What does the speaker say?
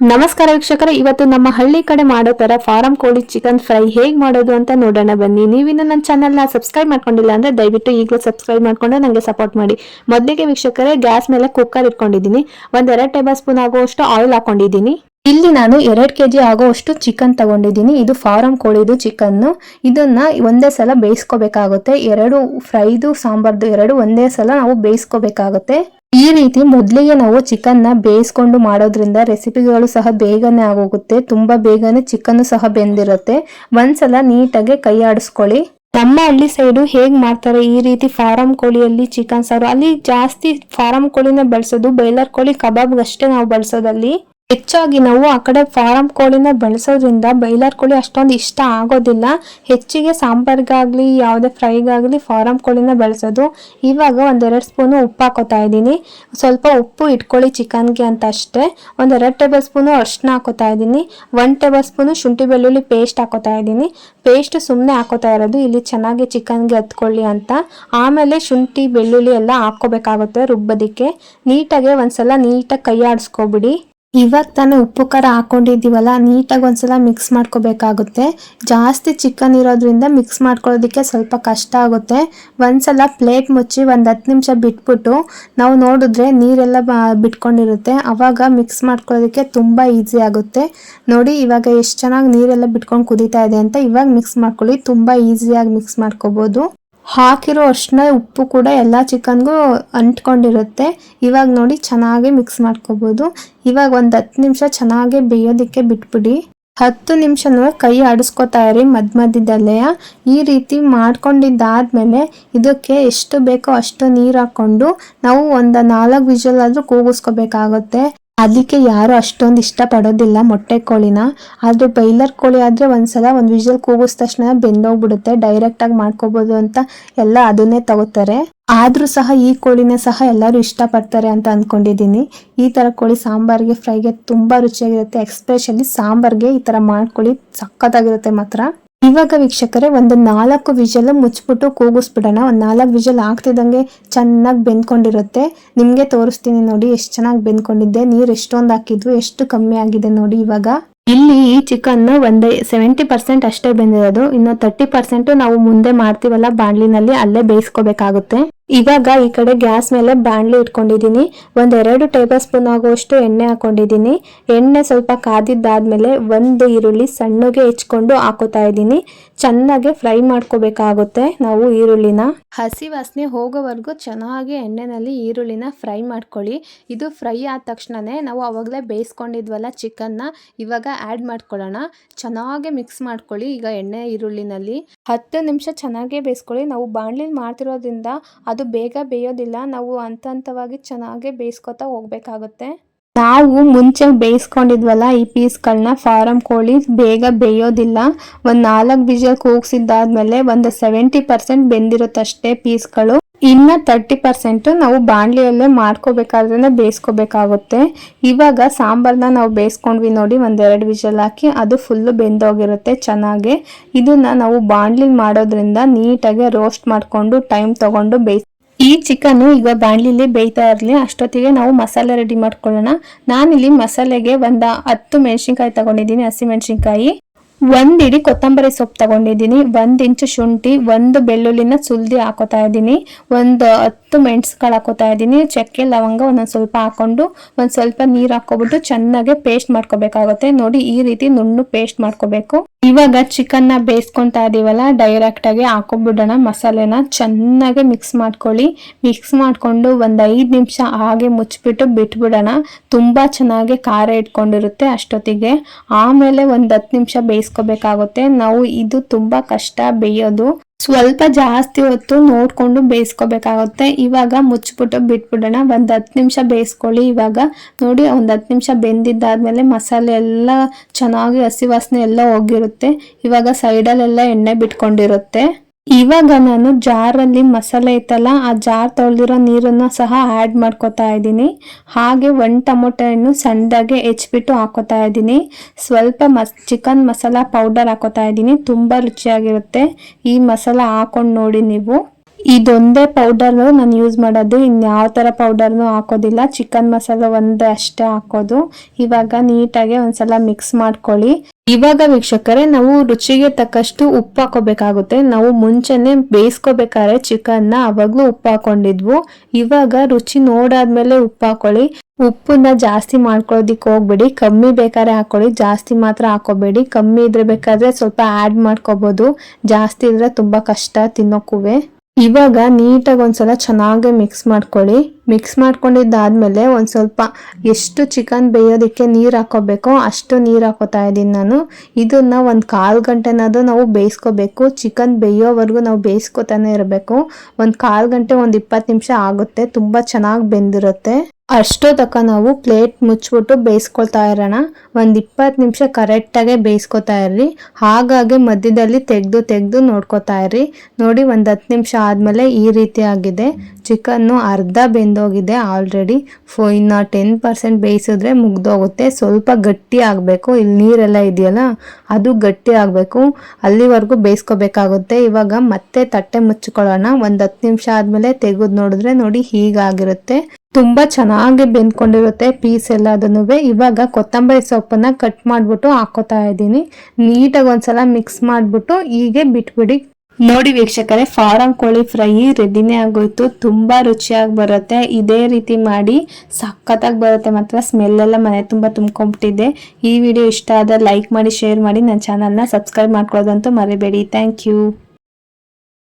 ನಮಸ್ಕಾರ ವೀಕ್ಷಕರೇ, ಇವತ್ತು ನಮ್ಮ ಹಳ್ಳಿ ಕಡೆ ಮಾಡೋ ತರ ಫಾರಂ ಕೋಳಿ ಚಿಕನ್ ಫ್ರೈ ಹೇಗೆ ಮಾಡೋದು ಅಂತ ನೋಡೋಣ ಬನ್ನಿ. ನೀವಿನ್ನು ನನ್ನ ಚಾನಲ್ನ ಸಬ್ಸ್ಕ್ರೈಬ್ ಮಾಡ್ಕೊಂಡಿಲ್ಲ ಅಂದ್ರೆ ದಯವಿಟ್ಟು ಈಗಲೂ ಸಬ್ಸ್ಕ್ರೈಬ್ ಮಾಡ್ಕೊಂಡು ನನಗೆ ಸಪೋರ್ಟ್ ಮಾಡಿ. ಮೊದಲಿಗೆ ವೀಕ್ಷಕರೇ, ಗ್ಯಾಸ್ ಮೇಲೆ ಕುಕ್ಕರ್ ಇಟ್ಕೊಂಡಿದ್ದೀನಿ. ಒಂದ್ ಎರಡು ಟೇಬಲ್ ಸ್ಪೂನ್ ಆಗುವಷ್ಟು ಆಯಿಲ್ ಹಾಕೊಂಡಿದ್ದೀನಿ. ಇಲ್ಲಿ ನಾನು ಎರಡ್ ಕೆಜಿ ಆಗುವಷ್ಟು ಚಿಕನ್ ತಗೊಂಡಿದ್ದೀನಿ. ಇದು ಫಾರಂ ಕೋಳಿದು ಚಿಕನ್ ಇದನ್ನ ಒಂದೇ ಸಲ ಬೇಯಿಸ್ಕೋಬೇಕಾಗುತ್ತೆ. ಎರಡು ಫ್ರೈದು ಸಾಂಬಾರ್ದು ಎರಡು ಒಂದೇ ಸಲ ನಾವು ಬೇಯಿಸ್ಕೋಬೇಕಾಗುತ್ತೆ. ಈ ರೀತಿ ಮೊದಲಿಗೆ ನಾವು ಚಿಕನ್ನ ಬೇಯಿಸ್ಕೊಂಡು ಮಾಡೋದ್ರಿಂದ ರೆಸಿಪಿಗಳು ಸಹ ಬೇಗನೆ ಆಗೋಗುತ್ತೆ. ತುಂಬಾ ಬೇಗನೆ ಚಿಕನ್ ಸಹ ಬೆಂದಿರುತ್ತೆ. ಒಂದ್ಸಲ ನೀಟಾಗಿ ಕೈ ಆಡಿಸ್ಕೊಳ್ಳಿ. ನಮ್ಮ ಹಳ್ಳಿ ಸೈಡು ಹೇಗೆ ಮಾಡ್ತಾರೆ ಈ ರೀತಿ ಫಾರಂ ಕೋಳಿಯಲ್ಲಿ ಚಿಕನ್ ಸಾರು? ಅಲ್ಲಿ ಜಾಸ್ತಿ ಫಾರಂ ಕೋಳಿನ ಬಳಸೋದು, ಬೈಲರ್ ಕೋಳಿ ಕಬಾಬ್ ಅಷ್ಟೇ ನಾವು ಬಳಸೋದಲ್ಲಿ ಹೆಚ್ಚಾಗಿ ನಾವು ಆ ಕಡೆ ಫಾರಂ ಕೋಳಿನ ಬಳಸೋದ್ರಿಂದ ಬೈಲರ್ ಕೋಳಿ ಅಷ್ಟೊಂದು ಇಷ್ಟ ಆಗೋದಿಲ್ಲ. ಹೆಚ್ಚಿಗೆ ಸಾಂಬಾರ್ಗಾಗ್ಲಿ, ಯಾವುದೇ ಫ್ರೈಗಾಗಲಿ ಫಾರಂ ಕೋಳಿನ ಬಳಸೋದು. ಇವಾಗ ಒಂದೆರಡು ಸ್ಪೂನು ಉಪ್ಪು ಹಾಕೋತಾ ಇದ್ದೀನಿ. ಸ್ವಲ್ಪ ಉಪ್ಪು ಇಟ್ಕೊಳ್ಳಿ ಚಿಕನ್ಗೆ ಅಂತ ಅಷ್ಟೇ ಒಂದೆರಡು ಟೇಬಲ್ ಸ್ಪೂನು ಅರ್ಶಿನ ಹಾಕೋತಾ ಇದ್ದೀನಿ. ಒನ್ ಟೇಬಲ್ ಸ್ಪೂನು ಶುಂಠಿ ಬೆಳ್ಳುಳ್ಳಿ ಪೇಸ್ಟ್ ಹಾಕೋತಾ ಇದ್ದೀನಿ. ಪೇಸ್ಟ್ ಸುಮ್ಮನೆ ಹಾಕೋತಾ ಇರೋದು. ಇಲ್ಲಿ ಚೆನ್ನಾಗಿ ಚಿಕನ್ಗೆ ಹತ್ಕೊಳ್ಳಿ ಅಂತ. ಆಮೇಲೆ ಶುಂಠಿ, ಬೆಳ್ಳುಳ್ಳಿ ಎಲ್ಲ ಹಾಕೋಬೇಕಾಗುತ್ತೆ ರುಬ್ಬೋದಕ್ಕೆ. ನೀಟಾಗಿ ಒಂದ್ಸಲ ನೀಟಾಗಿ ಕೈ ಆಡಿಸ್ಕೊಬಿಡಿ ಇವಾಗ ತಾನೇ ಉಪ್ಪು, ಖಾರ ಹಾಕೊಂಡಿದ್ದೀವಲ್ಲ, ನೀಟಾಗಿ ಒಂದ್ಸಲ ಮಿಕ್ಸ್ ಮಾಡ್ಕೋಬೇಕಾಗುತ್ತೆ. ಜಾಸ್ತಿ ಚಿಕನ್ ಇರೋದ್ರಿಂದ ಮಿಕ್ಸ್ ಮಾಡ್ಕೊಳ್ಳೋದಕ್ಕೆ ಸ್ವಲ್ಪ ಕಷ್ಟ ಆಗುತ್ತೆ. ಒಂದ್ಸಲ ಪ್ಲೇಟ್ ಮುಚ್ಚಿ ಒಂದು ಹತ್ತು ನಿಮಿಷ ಬಿಟ್ಬಿಟ್ಟು ನಾವು ನೋಡಿದ್ರೆ ನೀರೆಲ್ಲ ಬಿಟ್ಕೊಂಡಿರುತ್ತೆ. ಅವಾಗ ಮಿಕ್ಸ್ ಮಾಡ್ಕೊಳ್ಳೋದಕ್ಕೆ ತುಂಬ ಈಸಿ ಆಗುತ್ತೆ. ನೋಡಿ, ಇವಾಗ ಎಷ್ಟು ಚೆನ್ನಾಗಿ ನೀರೆಲ್ಲ ಬಿಟ್ಕೊಂಡು ಕುದೀತಾ ಇದೆ ಅಂತ ಇವಾಗ ಮಿಕ್ಸ್ ಮಾಡ್ಕೊಳ್ಳಿ. ತುಂಬ ಈಸಿಯಾಗಿ ಮಿಕ್ಸ್ ಮಾಡ್ಕೋಬೋದು. ಹಾಕಿರೋ ಅರ್ಶಿನ ಉಪ್ಪು ಕೂಡ ಎಲ್ಲ ಚಿಕನ್ಗೂ ಅಂಟ್ಕೊಂಡಿರುತ್ತೆ. ಇವಾಗ ನೋಡಿ ಚೆನ್ನಾಗಿ ಮಿಕ್ಸ್ ಮಾಡ್ಕೋಬೋದು. ಇವಾಗ ಒಂದು ಹತ್ತು ನಿಮಿಷ ಚೆನ್ನಾಗಿ ಬೇಯೋದಕ್ಕೆ ಬಿಟ್ಬಿಡಿ. ಹತ್ತು ನಿಮಿಷನೂ ಕೈ ಆಡಿಸ್ಕೊತಾ ಇರಿ ಮದ್ ಮಧ್ಯದಲ್ಲೇ ಈ ರೀತಿ ಮಾಡ್ಕೊಂಡಿದ್ದಾದ್ಮೇಲೆ ಇದಕ್ಕೆ ಎಷ್ಟು ಬೇಕೋ ಅಷ್ಟು ನೀರು ಹಾಕೊಂಡು ನಾವು ಒಂದು ನಾಲ್ಕು ವಿಷಲ್ ಆದ್ರೂ ಕೂಗಿಸ್ಕೋಬೇಕಾಗುತ್ತೆ. ಅದಕ್ಕೆ ಯಾರು ಅಷ್ಟೊಂದು ಇಷ್ಟಪಡೋದಿಲ್ಲ ಮೊಟ್ಟೆ ಕೋಳಿನ. ಆದ್ರೆ ಬೈಲರ್ ಕೋಳಿ ಆದ್ರೆ ಒಂದ್ಸಲ ಒಂದು ವಿಷಲ್ ಕೂಗಿದ ತಕ್ಷಣ ಬೆಂದೋಗ್ಬಿಡುತ್ತೆ ಡೈರೆಕ್ಟ್ ಆಗಿ ಮಾಡ್ಕೋಬಹುದು ಅಂತ ಎಲ್ಲ ಅದನ್ನೇ ತಗೋತಾರೆ. ಆದ್ರೂ ಸಹ ಈ ಕೋಳಿನ ಸಹ ಎಲ್ಲರೂ ಇಷ್ಟಪಡ್ತಾರೆ ಅಂತ ಅಂದ್ಕೊಂಡಿದ್ದೀನಿ ಈ ತರ ಕೋಳಿ ಸಾಂಬಾರ್ಗೆ ಫ್ರೈಗೆ ತುಂಬಾ ರುಚಿಯಾಗಿರುತ್ತೆ ಎಕ್ಸ್ಪೆಷಲಿ ಸಾಂಬಾರ್ಗೆ ಈ ತರ ಮಾಡ್ಕೊಳ್ಳಿ, ಸಖತ್ತಾಗಿರುತ್ತೆ ಮಾತ್ರ. ಇವಾಗ ವೀಕ್ಷಕರೇ, ಒಂದು ನಾಲ್ಕು ವಿಜಲ್ ಮುಚ್ಚಿಬಿಟ್ಟು ಕೂಗಿಸ್ಬಿಡೋಣ. ಒಂದು ನಾಲ್ಕು ವಿಜಲ್ ಆಗ್ತಿದ್ದಂಗೆ ಚೆನ್ನಾಗಿ ಬೆಂದ್ಕೊಂಡಿರುತ್ತೆ. ನಿಮಗೆ ತೋರಿಸ್ತೀನಿ ನೋಡಿ ಎಷ್ಟು ಚೆನ್ನಾಗಿ ಬೆಂದ್ಕೊಂಡಿದ್ದೆ. ನೀರು ಎಷ್ಟೊಂದು ಹಾಕಿದ್ವು, ಎಷ್ಟು ಕಮ್ಮಿ ಆಗಿದೆ ನೋಡಿ ಇವಾಗ. ಇಲ್ಲಿ ಈ ಚಿಕನ್ ಒಂದು ಸೆವೆಂಟಿ ಪರ್ಸೆಂಟ್ ಅಷ್ಟೇ ಬೆಂದಿರೋದು. ಇನ್ನು ತರ್ಟಿ ಪರ್ಸೆಂಟ್ ನಾವು ಮುಂದೆ ಮಾಡ್ತೀವಲ್ಲ, ಬಾಣ್ಲಿನಲ್ಲಿ ಅಲ್ಲೇ ಬೇಯಿಸ್ಕೋಬೇಕಾಗುತ್ತೆ. ಇವಾಗ ಈ ಕಡೆ ಗ್ಯಾಸ್ ಮೇಲೆ ಬಾಣ್ಲಿ ಇಟ್ಕೊಂಡಿದ್ದೀನಿ. ಒಂದೆರಡು ಟೇಬಲ್ ಸ್ಪೂನ್ ಆಗುವಷ್ಟು ಎಣ್ಣೆ ಹಾಕೊಂಡಿದ್ದೀನಿ. ಎಣ್ಣೆ ಸ್ವಲ್ಪ ಕಾದಿದ್ದಾದ್ಮೇಲೆ ಒಂದು ಈರುಳ್ಳಿ ಸಣ್ಣಗೆ ಹೆಚ್ಕೊಂಡು ಹಾಕೋತಾ ಇದ್ದೀನಿ. ಚೆನ್ನಾಗಿ ಫ್ರೈ ಮಾಡ್ಕೋಬೇಕಾಗುತ್ತೆ ನಾವು ಈರುಳ್ಳಿನ. ಹಸಿ ವಾಸನೆ ಹೋಗೋವರೆಗೂ ಚೆನ್ನಾಗಿ ಎಣ್ಣೆನಲ್ಲಿ ಈರುಳ್ಳಿನ ಫ್ರೈ ಮಾಡ್ಕೊಳ್ಳಿ. ಇದು ಫ್ರೈ ಆದ ತಕ್ಷಣನೇ ನಾವು ಅವಾಗಲೇ ಬೇಯಿಸ್ಕೊಂಡಿದ್ವಲ್ಲ ಚಿಕನ್ನ, ಇವಾಗ ಆ್ಯಡ್ ಮಾಡ್ಕೊಳ್ಳೋಣ. ಚೆನ್ನಾಗಿ ಮಿಕ್ಸ್ ಮಾಡ್ಕೊಳ್ಳಿ ಈಗ ಎಣ್ಣೆ ಈರುಳ್ಳಿನಲ್ಲಿ. ಹತ್ತು ನಿಮಿಷ ಚೆನ್ನಾಗೇ ಬೇಯಿಸ್ಕೊಳ್ಳಿ. ನಾವು ಬಾಣಲಿಲಿ ಮಾಡ್ತಿರೋದ್ರಿಂದ ಅದು ಬೇಗ ಬೇಯೋದಿಲ್ಲ. ನಾವು ಹಂತ ಹಂತವಾಗಿ ಚೆನ್ನಾಗೇ ಬೇಯಿಸ್ಕೊತಾ ಹೋಗ್ಬೇಕಾಗುತ್ತೆ. ನಾವು ಮುಂಚೆ ಬೇಯಿಸ್ಕೊಂಡಿದ್ವಲ್ಲ ಈ ಪೀಸ್ಗಳನ್ನ ಫಾರಂ ಕೋಳಿ ಬೇಗ ಬೇಯೋದಿಲ್ಲ. ಒಂದು ನಾಲ್ಕು ಬೀಜ ಕೂಗ್ಸಿದ್ದಾದ್ಮೇಲೆ ಒಂದು ಸೆವೆಂಟಿ ಪರ್ಸೆಂಟ್ ಬೆಂದಿರುತ್ತಷ್ಟೇ ಪೀಸ್ಗಳು. ಇನ್ನ ತರ್ಟಿ ಪರ್ಸೆಂಟ್ ನಾವು ಬಾಣಲಿಯಲ್ಲೇ ಮಾಡ್ಕೋಬೇಕಾದ್ರೆ ಬೇಯಿಸ್ಕೋಬೇಕಾಗುತ್ತೆ. ಇವಾಗ ಸಾಂಬಾರನ್ನ ನಾವು ಬೇಯಿಸ್ಕೊಂಡ್ವಿ ನೋಡಿ ಒಂದೆರಡು ವಿಷಲ್ ಹಾಕಿ, ಅದು ಫುಲ್ಲು ಬೆಂದೋಗಿರುತ್ತೆ ಚೆನ್ನಾಗಿ. ಇದನ್ನ ನಾವು ಬಾಣಲಿ ಮಾಡೋದ್ರಿಂದ ನೀಟಾಗಿ ರೋಸ್ಟ್ ಮಾಡಿಕೊಂಡು ಟೈಮ್ ತಗೊಂಡು ಬೇಯಿಸ್ ಈ ಚಿಕನ್ ಈಗ ಬಾಣಲಿಲಿ ಬೇಯ್ತಾ ಇರಲಿ, ಅಷ್ಟೊತ್ತಿಗೆ ನಾವು ಮಸಾಲೆ ರೆಡಿ ಮಾಡ್ಕೊಳ್ಳೋಣ. ನಾನಿಲ್ಲಿ ಮಸಾಲೆಗೆ ಒಂದು ಹತ್ತು ಮೆಣಸಿನ್ಕಾಯಿ ತಗೊಂಡಿದ್ದೀನಿ, ಹಸಿ ಮೆಣಸಿನ್ಕಾಯಿ. ಒಂದ್ ಇಡೀ ಕೊತ್ತಂಬರಿ ಸೊಪ್ಪು ತಗೊಂಡಿದ್ದೀನಿ, ಒಂದ್ ಇಂಚು ಶುಂಠಿ, ಒಂದು ಬೆಳ್ಳುಳ್ಳಿನ ಸುಲ್ದಿ ಹಾಕೋತಾ ಇದ್ದೀನಿ, ಒಂದು ಹತ್ತು ಮೆಣಸುಗಳು ಹಾಕೋತಾ ಇದ್ದೀನಿ, ಚಕ್ಕೆ, ಲವಂಗ ಒಂದೊಂದು ಸ್ವಲ್ಪ ಹಾಕೊಂಡು ಒಂದ್ ಸ್ವಲ್ಪ ನೀರ್ ಹಾಕೊಬಿಟ್ಟು ಚೆನ್ನಾಗಿ ಪೇಸ್ಟ್ ಮಾಡ್ಕೋಬೇಕಾಗುತ್ತೆ. ನೋಡಿ ಈ ರೀತಿ ನುಣ್ಣು ಪೇಸ್ಟ್ ಮಾಡ್ಕೋಬೇಕು. ಇವಾಗ ಚಿಕನ್ನ ಬೇಯಿಸ್ಕೊಂತಾ ಡೈರೆಕ್ಟ್ ಆಗಿ ಹಾಕೊಂಡ್ಬಿಡೋಣ ಮಸಾಲೆನ. ಚೆನ್ನಾಗಿ ಮಿಕ್ಸ್ ಮಾಡ್ಕೊಳ್ಳಿ. ಮಿಕ್ಸ್ ಮಾಡ್ಕೊಂಡು ಒಂದ್ ಐದು ನಿಮಿಷ ಹಾಗೆ ಮುಚ್ಚಿಬಿಟ್ಟು ಬಿಟ್ಬಿಡೋಣ. ತುಂಬಾ ಚೆನ್ನಾಗಿ ಖಾರ ಇಟ್ಕೊಂಡಿರುತ್ತೆ ಅಷ್ಟೊತ್ತಿಗೆ. ಆಮೇಲೆ ಒಂದ್ ಹತ್ತು ನಿಮಿಷ ಬೇಯಿಸ್ಕೋಬೇಕಾಗುತ್ತೆ. ನಾವು ಇದು ತುಂಬಾ ಕಷ್ಟ ಬೇಯೋದು. ಸ್ವಲ್ಪ ಜಾಸ್ತಿ ಹೊತ್ತು ನೋಡ್ಕೊಂಡು ಬೇಯಿಸ್ಕೋಬೇಕಾಗುತ್ತೆ. ಇವಾಗ ಮುಚ್ಚಿಬಿಟ್ಟು ಬಿಟ್ಬಿಡೋಣ. ಒಂದ್ ಹತ್ತು ನಿಮಿಷ ಬೇಯಿಸ್ಕೊಳ್ಳಿ. ಇವಾಗ ನೋಡಿ, ಒಂದ್ ಹತ್ತು ನಿಮಿಷ ಬೆಂದಿದ್ದಾದ್ಮೇಲೆ ಮಸಾಲೆ ಎಲ್ಲ ಚೆನ್ನಾಗಿ ಹಸಿ ವಾಸನೆ ಎಲ್ಲ ಹೋಗಿರುತ್ತೆ. ಇವಾಗ ಸೈಡಲ್ಲೆಲ್ಲ ಎಣ್ಣೆ ಬಿಟ್ಕೊಂಡಿರುತ್ತೆ. ಇವಾಗ ನಾನು ಜಾರಲ್ಲಿ ಮಸಾಲೆ ಇತ್ತಲ್ಲ ಆ ಜಾರ್ ತೊಳೆದಿರೋ ನೀರನ್ನು ಸಹ ಆ್ಯಡ್ ಮಾಡ್ಕೋತಾ ಇದ್ದೀನಿ. ಹಾಗೆ ಒಂದು ಟೊಮೊಟೊ ಹಣ್ಣು ಸಣ್ಣದಾಗೆ ಹೆಚ್ಚಿಬಿಟ್ಟು ಹಾಕೋತಾ ಇದ್ದೀನಿ. ಸ್ವಲ್ಪ ಮಸ್, ಚಿಕನ್ ಮಸಾಲ ಪೌಡರ್ ಹಾಕೋತಾ ಇದ್ದೀನಿ, ತುಂಬ ರುಚಿಯಾಗಿರುತ್ತೆ. ಈ ಮಸಾಲ ಹಾಕೊಂಡು ನೋಡಿ ನೀವು. ಇದೊಂದೇ ಪೌಡರ್ ನಾನು ಯೂಸ್ ಮಾಡೋದು ಇನ್ಯಾವ ಥರ ಪೌಡರ್ನು ಹಾಕೋದಿಲ್ಲ. ಚಿಕನ್ ಮಸಾಲ ಒಂದೇ ಅಷ್ಟೇ ಹಾಕೋದು. ಇವಾಗ ನೀಟಾಗಿ ಒಂದ್ಸಲ ಮಿಕ್ಸ್ ಮಾಡ್ಕೊಳ್ಳಿ. ಇವಾಗ ವೀಕ್ಷಕರೇ, ನಾವು ರುಚಿಗೆ ತಕ್ಕಷ್ಟು ಉಪ್ಪು ಹಾಕೋಬೇಕಾಗುತ್ತೆ. ನಾವು ಮುಂಚೆನೆ ಬೇಯಿಸ್ಕೋಬೇಕಾದ್ರೆ ಚಿಕನ್ನ ಅವಾಗ್ಲೂ ಉಪ್ಪು ಹಾಕೊಂಡಿದ್ವು. ಇವಾಗ ರುಚಿ ನೋಡಾದ್ಮೇಲೆ ಉಪ್ಪು ಹಾಕೊಳ್ಳಿ. ಉಪ್ಪನ್ನ ಜಾಸ್ತಿ ಮಾಡ್ಕೊಳ್ಳೋದಿಕ್ಕೆ ಹೋಗ್ಬೇಡಿ. ಕಮ್ಮಿ ಬೇಕಾದ್ರೆ ಹಾಕೊಳ್ಳಿ. ಜಾಸ್ತಿ ಮಾತ್ರ ಹಾಕೋಬೇಡಿ. ಕಮ್ಮಿ ಇದ್ರೆ ಬೇಕಾದ್ರೆ ಸ್ವಲ್ಪ ಆ್ಯಡ್ ಮಾಡ್ಕೋಬೋದು. ಜಾಸ್ತಿ ಇದ್ರೆ ತುಂಬಾ ಕಷ್ಟ ತಿನ್ನೋಕುವೆ. ಇವಾಗ ನೀಟಾಗಿ ಒಂದ್ಸಲ ಚೆನ್ನಾಗಿ ಮಿಕ್ಸ್ ಮಾಡ್ಕೊಳ್ಳಿ. ಮಿಕ್ಸ್ ಮಾಡ್ಕೊಂಡಿದ್ದಾದ್ಮೇಲೆ ಒಂದು ಸ್ವಲ್ಪ ಎಷ್ಟು ಚಿಕನ್ ಬೇಯೋದಕ್ಕೆ ನೀರು ಹಾಕೋಬೇಕೋ ಅಷ್ಟು ನೀರು ಹಾಕೋತಾ ಇದ್ದೀನಿ ನಾನು. ಇದನ್ನು ಒಂದು ಕಾಲು ಗಂಟೆನಾದರೂ ನಾವು ಬೇಯಿಸ್ಕೋಬೇಕು. ಚಿಕನ್ ಬೇಯೋವರೆಗೂ ನಾವು ಬೇಯಿಸ್ಕೊತಾನೆ ಇರಬೇಕು. ಒಂದು ಕಾಲು ಗಂಟೆ ಒಂದು ಇಪ್ಪತ್ತು ನಿಮಿಷ ಆಗುತ್ತೆ. ತುಂಬ ಚೆನ್ನಾಗಿ ಬೆಂದಿರುತ್ತೆ. ಅಷ್ಟೋ ತನಕ ನಾವು ಪ್ಲೇಟ್ ಮುಚ್ಚಿಬಿಟ್ಟು ಬೇಯಿಸ್ಕೊಳ್ತಾ ಇರೋಣ. ಒಂದು ಇಪ್ಪತ್ತು ನಿಮಿಷ ಕರೆಕ್ಟಾಗೆ ಬೇಯಿಸ್ಕೊತಾ ಇರ್ರಿ. ಹಾಗಾಗಿ ಮಧ್ಯದಲ್ಲಿ ತೆಗೆದು ತೆಗೆದು ನೋಡ್ಕೊತಾ ಇರ್ರಿ. ನೋಡಿ ಒಂದು ಹತ್ತು ನಿಮಿಷ ಆದಮೇಲೆ ಈ ರೀತಿ ಆಗಿದೆ. ಚಿಕನ್ನು ಅರ್ಧ ಬೆಂದೋಗಿದೆ ಆಲ್ರೆಡಿ. ಫೋ ಇನ್ನು ಟೆನ್ ಪರ್ಸೆಂಟ್ ಬೇಯಿಸಿದ್ರೆ ಮುಗ್ದೋಗುತ್ತೆ. ಸ್ವಲ್ಪ ಗಟ್ಟಿ ಆಗಬೇಕು. ಇಲ್ಲಿ ನೀರೆಲ್ಲ ಇದೆಯಲ್ಲ, ಅದು ಗಟ್ಟಿ ಆಗಬೇಕು. ಅಲ್ಲಿವರೆಗೂ ಬೇಯಿಸ್ಕೋಬೇಕಾಗುತ್ತೆ. ಇವಾಗ ಮತ್ತೆ ತಟ್ಟೆ ಮುಚ್ಚಿಕೊಳ್ಳೋಣ. ಒಂದು ಹತ್ತು ನಿಮಿಷ ಆದಮೇಲೆ ತೆಗೆದು ನೋಡಿದ್ರೆ ನೋಡಿ ಹೀಗಾಗಿರುತ್ತೆ. ತುಂಬಾ ಚೆನ್ನಾಗಿ ಬೆಂದ್ಕೊಂಡಿರುತ್ತೆ ಪೀಸ್ ಎಲ್ಲ ಅದನ್ನು ಇವಾಗ ಕೊತ್ತಂಬರಿ ಸೊಪ್ಪನ್ನು ಕಟ್ ಮಾಡಿಬಿಟ್ಟು ಹಾಕೋತಾ ಇದ್ದೀನಿ. ನೀಟಾಗಿ ಒಂದ್ಸಲ ಮಿಕ್ಸ್ ಮಾಡಿಬಿಟ್ಟು ಹೀಗೆ ಬಿಟ್ಬಿಡಿ. ನೋಡಿ ವೀಕ್ಷಕರೇ, ಫಾರಂ ಕೋಳಿ ಫ್ರೈ ರೆಡಿನೇ ಆಗೋಯ್ತು. ತುಂಬ ರುಚಿಯಾಗಿ ಬರುತ್ತೆ. ಇದೇ ರೀತಿ ಮಾಡಿ ಸಖತ್ತಾಗಿ ಬರುತ್ತೆ ಮಾತ್ರ. ಸ್ಮೆಲ್ ಎಲ್ಲ ಮನೆ ತುಂಬ ತುಂಬ್ಕೊಂಬಿಟ್ಟಿದ್ದೆ ಈ ವಿಡಿಯೋ ಇಷ್ಟ ಆದರೆ ಲೈಕ್ ಮಾಡಿ ಶೇರ್ ಮಾಡಿ. ನನ್ನ ಚಾನಲ್ನ ಸಬ್ಸ್ಕ್ರೈಬ್ ಮಾಡ್ಕೊಳ್ಳೋದಂತೂ ಮರಿಬೇಡಿ. Thank you